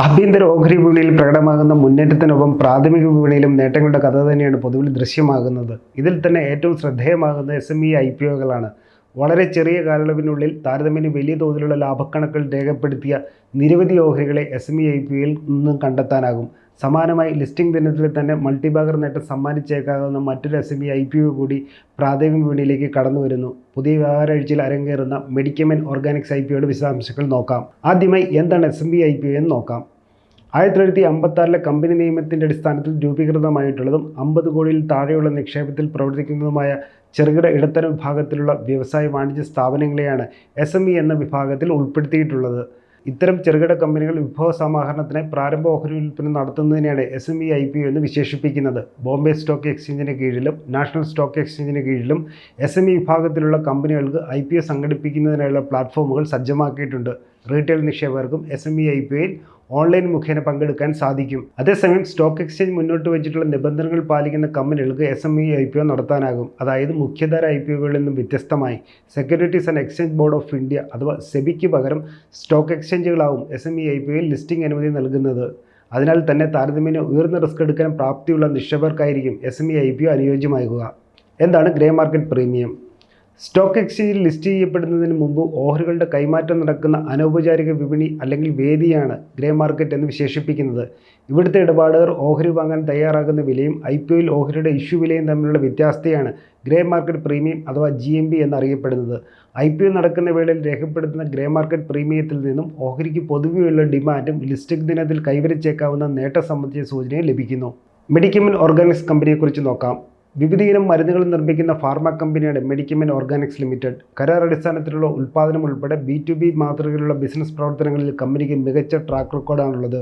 ആഭ്യന്തര ഓഹരി വിപണിയിൽ പ്രകടമാകുന്ന മുന്നേറ്റത്തിനൊപ്പം പ്രാഥമിക വിപണിയിലും നേട്ടങ്ങളുടെ കഥ തന്നെയാണ് പൊതുവിൽ ദൃശ്യമാകുന്നത്. ഇതിൽ തന്നെ ഏറ്റവും ശ്രദ്ധേയമാകുന്ന S M E I P ഒകളാണ് വളരെ ചെറിയ കാലയളവിനുള്ളിൽ താരതമ്യേന വലിയ തോതിലുള്ള ലാഭക്കണക്കുകൾ രേഖപ്പെടുത്തിയ നിരവധി ഓഹരികളെ S M E I P നിന്നും കണ്ടെത്താനാകും. സമാനമായി ലിസ്റ്റിംഗ് ദിനത്തിൽ തന്നെ മൾട്ടിബാഗർ നേട്ടം സമ്മാനിച്ചേക്കാവുന്ന മറ്റൊരു S M E I P O കൂടി പ്രാഥമിക വിപണിയിലേക്ക് കടന്നു വരുന്നു പുതിയ വ്യാപാരാഴ്ചയിൽ അരങ്ങേറുന്ന മെഡിക്കമെൻ ഓർഗാനിക്സ് ഐ പി ഒയുടെ വിശദാംശങ്ങൾ നോക്കാം. ആദ്യമായി എന്താണ് S M B I P O എന്ന് നോക്കാം. ആയിരത്തി തൊള്ളായിരത്തി അമ്പത്താറിലെ കമ്പനി നിയമത്തിന്റെ അടിസ്ഥാനത്തിൽ രൂപീകൃതമായിട്ടുള്ളതും അമ്പത് കോടിയിൽ താഴെയുള്ള നിക്ഷേപത്തിൽ പ്രവർത്തിക്കുന്നതുമായ ചെറുകിട ഇടത്തരം വിഭാഗത്തിലുള്ള വ്യവസായ വാണിജ്യ സ്ഥാപനങ്ങളെയാണ് എസ് എന്ന വിഭാഗത്തിൽ ഉൾപ്പെടുത്തിയിട്ടുള്ളത്. ഇത്തരം ചെറുകിട കമ്പനികൾ വിഭവ സമാഹരണത്തിനായി പ്രാരംഭ ഓഹരി വിൽപ്പന നടത്തുന്നതിനെയാണ് S M E I P O എന്ന് വിശേഷിപ്പിക്കുന്നത്. ബോംബെ സ്റ്റോക്ക് എക്സ്ചേഞ്ചിന് കീഴിലും നാഷണൽ സ്റ്റോക്ക് എക്സ്ചേഞ്ചിന് കീഴിലും എസ് എം ഇ വിഭാഗത്തിലുള്ള കമ്പനികൾക്ക് ഐ പി ഒ സംഘടിപ്പിക്കുന്നതിനുള്ള പ്ലാറ്റ്ഫോമുകൾ സജ്ജമാക്കിയിട്ടുണ്ട്. Retail നിക്ഷേപകർക്കും S M E I P ഒയിൽ online മുഖേന പങ്കെടുക്കാൻ സാധിക്കും. അതേസമയം സ്റ്റോക്ക് എക്സ്ചേഞ്ച് മുന്നോട്ട് വെച്ചിട്ടുള്ള നിബന്ധനകൾ പാലിക്കുന്ന കമ്പനികൾക്ക് S M E I P O നടത്താനാകും. അതായത് മുഖ്യധാര ഐ പി ഒകളിൽ നിന്നും വ്യത്യസ്തമായി securities and exchange board of India അഥവാ സെബിക്ക് പകരം stock എക്സ്ചേഞ്ചുകളാവും S M E I P ഒയിൽ listing അനുമതി നൽകുന്നത്. അതിനാൽ തന്നെ താരതമ്യേന ഉയർന്ന റിസ്ക് എടുക്കാൻ പ്രാപ്തിയുള്ള നിക്ഷേപകർക്കായിരിക്കും S M E I P O അനുയോജ്യമാകുക. എന്താണ് ഗ്രേ മാർക്കറ്റ് പ്രീമിയം? സ്റ്റോക്ക് എക്സ്ചേഞ്ചിൽ ലിസ്റ്റ് ചെയ്യപ്പെടുന്നതിന് മുമ്പ് ഓഹരികളുടെ കൈമാറ്റം നടക്കുന്ന അനൗപചാരിക വിപണി അല്ലെങ്കിൽ വേദിയാണ് ഗ്രേ മാർക്കറ്റ് എന്ന് വിശേഷിപ്പിക്കുന്നത്. ഇവിടുത്തെ ഇടപാടുകാർ ഓഹരി വാങ്ങാൻ തയ്യാറാകുന്ന വിലയും ഐ പി ഒയിൽ ഓഹരിയുടെ ഇഷ്യൂ വിലയും തമ്മിലുള്ള വ്യത്യാസത്തെയാണ് ഗ്രേ മാർക്കറ്റ് പ്രീമിയം അഥവാ ജി എം ബി എന്നറിയപ്പെടുന്നത്. ഐ പി ഒ നടക്കുന്ന വേളയിൽ രേഖപ്പെടുത്തുന്ന ഗ്രേ മാർക്കറ്റ് പ്രീമിയത്തിൽ നിന്നും ഓഹരിക്ക് പൊതുവെയുള്ള ഡിമാൻഡും ലിസ്റ്റിംഗ് ദിനത്തിൽ കൈവരിച്ചേക്കാവുന്ന നേട്ടം സംബന്ധിച്ച സൂചനയും ലഭിക്കുന്നു. മെഡിക്കമൻ ഓർഗാനിക്സ് കമ്പനിയെക്കുറിച്ച് നോക്കാം. വിവിധയിനം മരുന്നുകൾ നിർമ്മിക്കുന്ന ഫാർമ കമ്പനിയുടെ മെഡിക്കമെൻ ഓർഗാനിക്സ് ലിമിറ്റഡ്. കരാർ അടിസ്ഥാനത്തിലുള്ള ഉൽപ്പാദനം ഉൾപ്പെടെ ബി ടു ബി മാതൃകയിലുള്ള ബിസിനസ് പ്രവർത്തനങ്ങളിൽ കമ്പനിക്ക് മികച്ച ട്രാക്ക് റെക്കോർഡാണുള്ളത്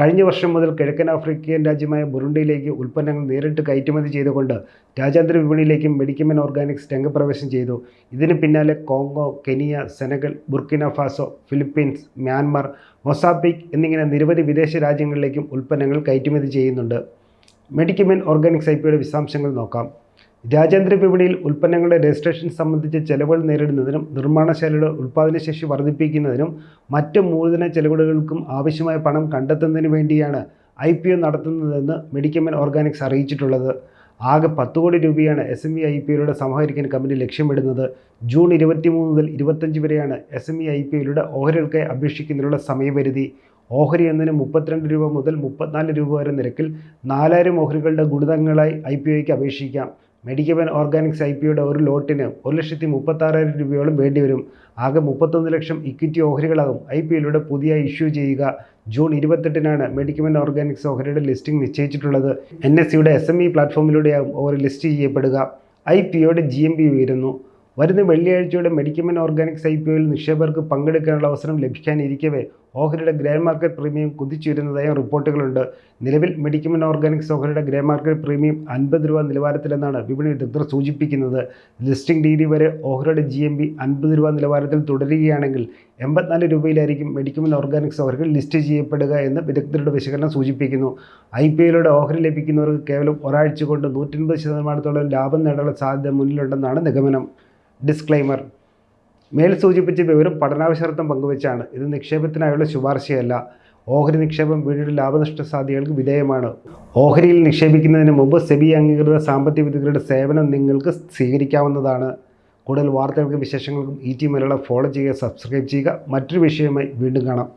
കഴിഞ്ഞ വർഷം മുതൽ കിഴക്കൻ ആഫ്രിക്കൻ രാജ്യമായ ബുറുണ്ടിയിലേക്ക് ഉൽപ്പന്നങ്ങൾ നേരിട്ട് കയറ്റുമതി ചെയ്തുകൊണ്ട് രാജ്യാന്തര വിപണിയിലേക്കും മെഡിക്കമെൻ ഓർഗാനിക്സ് രംഗപ്രവേശം ചെയ്തു. ഇതിന് പിന്നാലെ Congo Kenya Senegal Burkina Faso Philippines Myanmar Mozambique എന്നിങ്ങനെ നിരവധി വിദേശ രാജ്യങ്ങളിലേക്കും ഉൽപ്പന്നങ്ങൾ കയറ്റുമതി ചെയ്യുന്നുണ്ട്. മെഡിക്കമെൻ ഓർഗാനിക്സ് ഐ പിയുടെ വിശദാംശങ്ങൾ നോക്കാം. രാജ്യാന്തര വിപണിയിൽ ഉൽപ്പന്നങ്ങളുടെ രജിസ്ട്രേഷൻ സംബന്ധിച്ച ചെലവുകൾ നേരിടുന്നതിനും നിർമ്മാണശാലയുടെ ഉൽപ്പാദനശേഷി വർദ്ധിപ്പിക്കുന്നതിനും മറ്റ് മൂലധന ചെലവുകൾക്കും ആവശ്യമായ പണം കണ്ടെത്തുന്നതിന് വേണ്ടിയാണ് ഐ പി ഒ നടത്തുന്നതെന്ന് മെഡിക്കമെൻ ഓർഗാനിക്സ് അറിയിച്ചിട്ടുള്ളത്. ആകെ പത്ത് കോടി രൂപയാണ് S M E I P ഒയിലൂടെ സമാഹരിക്കാൻ കമ്പനി ലക്ഷ്യമിടുന്നത്. ജൂൺ ഇരുപത്തിമൂന്ന് മുതൽ ഇരുപത്തഞ്ച് വരെയാണ് S M E I P ഒയിലൂടെ ഓഹരികൾക്കായി അപേക്ഷിക്കുന്നതിനുള്ള സമയപരിധി. ഓഹരി എന്നതിന് മുപ്പത്തിരണ്ട് രൂപ മുതൽ മുപ്പത്തിനാല് രൂപ വരെ നിരക്കിൽ നാലായിരം ഓഹരികളുടെ ഗുണിതങ്ങളായി ഐ പി ഒയ്ക്ക് അപേക്ഷിക്കാം. മെഡിക്കവൻ ഓർഗാനിക്സ് ഐ പിയുടെ ഒരു ലോട്ടിന് ഒരു ലക്ഷത്തി മുപ്പത്താറായിരം രൂപയോളം വേണ്ടിവരും. ആകെ മുപ്പത്തൊന്ന് ലക്ഷം ഇക്വിറ്റി ഓഹരികളാകും ഐ പി എല്ലിലൂടെ പുതിയ ഇഷ്യൂ ചെയ്യുക. ജൂൺ ഇരുപത്തെട്ടിനാണ് മെഡിക്കവൻ ഓർഗാനിക്സ് ഓഹരിയുടെ ലിസ്റ്റിംഗ് നിശ്ചയിച്ചിട്ടുള്ളത്. എൻ എസ് സിയുടെ എസ് എം ഇ പ്ലാറ്റ്ഫോമിലൂടെയാകും ഓഹരി ലിസ്റ്റ് ചെയ്യപ്പെടുക. ഐ പി ഒയുടെ ജി എം പി ഉയരുന്നു. വരുന്ന വെള്ളിയാഴ്ചയുടെ മെഡിക്കമൻ ഓർഗാനിക്സ് ഐ പി ഒയിൽ നിക്ഷേപകർക്ക് പങ്കെടുക്കാനുള്ള അവസരം ലഭിക്കാനിരിക്കവേ ഓഹരിയുടെ ഗ്രേ മാർക്കറ്റ് പ്രീമിയം കുതിച്ചുയരുന്നതായ റിപ്പോർട്ടുകളുണ്ട്. നിലവിൽ മെഡിക്കമൻ ഓർഗാനിക്സ് ഓഹരിയുടെ ഗ്രേ മാർക്കറ്റ് പ്രീമിയം അൻപത് രൂപ നിലവാരത്തിലെന്നാണ് വിപണി വിദഗ്ധർ സൂചിപ്പിക്കുന്നത്. ലിസ്റ്റിംഗ് തീയതി വരെ ഓഹരിയുടെ ജി എം ബി അൻപത് രൂപ നിലവാരത്തിൽ തുടരുകയാണെങ്കിൽ എൺപത്തിനാല് രൂപയിലായിരിക്കും മെഡിക്കമൻ ഓർഗാനിക്സ് ഓഹരികൾ ലിസ്റ്റ് ചെയ്യപ്പെടുക എന്ന് വിദഗ്ധരുടെ വിശകലനം സൂചിപ്പിക്കുന്നു. ഐ പി എല്ലിലൂടെ ഓഹരി ലഭിക്കുന്നവർക്ക് കേവലം ഒരാഴ്ച കൊണ്ട് നൂറ്റൻപത് ശതമാനത്തോളം ലാഭം നേടാനുള്ള സാധ്യത മുന്നിലുണ്ടെന്നാണ് നിഗമനം. ഡിസ്ക്ലൈമർ മേൽ സൂചിപ്പിച്ച വിവരം പഠനാവശ്യാർത്ഥം പങ്കുവച്ചാണ്. ഇത് നിക്ഷേപത്തിനായുള്ള ശുപാർശയല്ല. ഓഹരി നിക്ഷേപം വീടിന്റെ ലാഭനഷ്ട സാധ്യതകൾക്ക് വിധേയമാണ്. ഓഹരിയിൽ നിക്ഷേപിക്കുന്നതിന് മുമ്പ് സെബി അംഗീകൃത സാമ്പത്തിക വിദഗ്ധരുടെ സേവനം നിങ്ങൾക്ക് സ്വീകരിക്കാവുന്നതാണ്. കൂടുതൽ വാർത്തകൾക്കും വിശേഷങ്ങൾക്കും ഇ ടി മലയാളം ഫോളോ ചെയ്യുക സബ്സ്ക്രൈബ് ചെയ്യുക. മറ്റൊരു വിഷയമായി വീണ്ടും കാണാം.